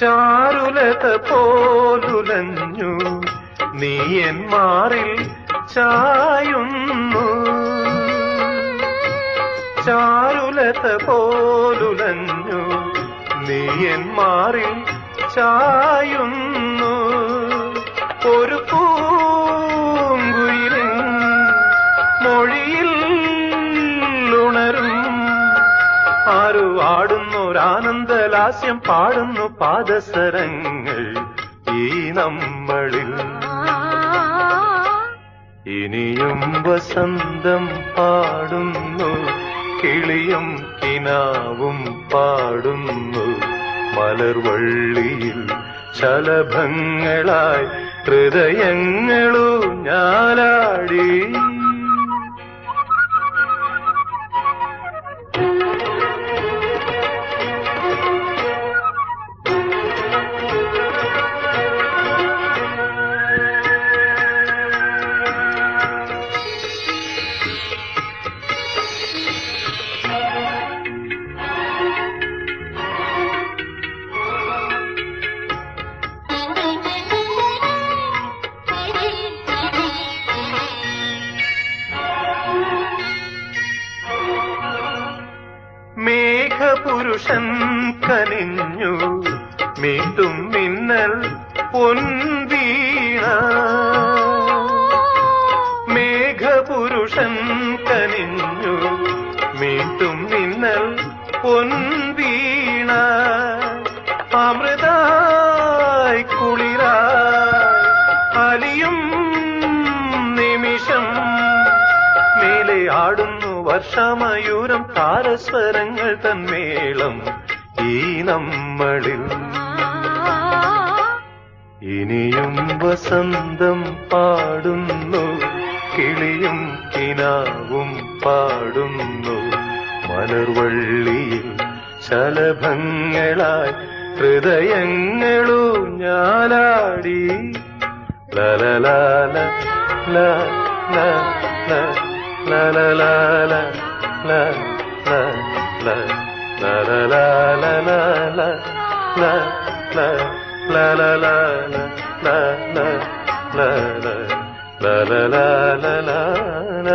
ചാരുലത പോലുലഞ്ഞു. നീ എൻ മാറിൽ ചായുന്നു. ചാരുലത പോലുലഞ്ഞു. നീ എൻ മാറിൽ ചായുന്നു. ആരു ആടുന്നൊരാനന്ദലാസ്യം പാടുന്നു പാദസരങ്ങൾ. ഈ നമ്മളിൽ ഇനിയും വസന്തം പാടുന്നു കിളിയും കിനാവും പാടുന്നു. മലർവള്ളിയിൽ ശലഭങ്ങളായി ഹൃദയങ്ങളു ഞാലാടി മേഘപുരുഷൻ കനിഞ്ഞു. മീണ്ടും മിന്നൽ പൊൻവീണ. മേഘപുരുഷൻ കനിഞ്ഞു. മീണ്ടും മിന്നൽ പൊൻവീണ. അമൃതായി കുളിരാ. അലിയും ആടുന്നു വർഷമയൂരം താരസ്വരങ്ങൾ തന്മേളം. ഈ നമ്മളിൽ ഇനിയും വസന്തം പാടുന്നു കിളിയും കിനാവും പാടുന്നു. മലർവള്ളിയിൽ ശലഭങ്ങളായി ഹൃദയങ്ങളും ഞാലാടി. ലലലാല ല ല ല. ലലലാല ല ല ല ലലലാല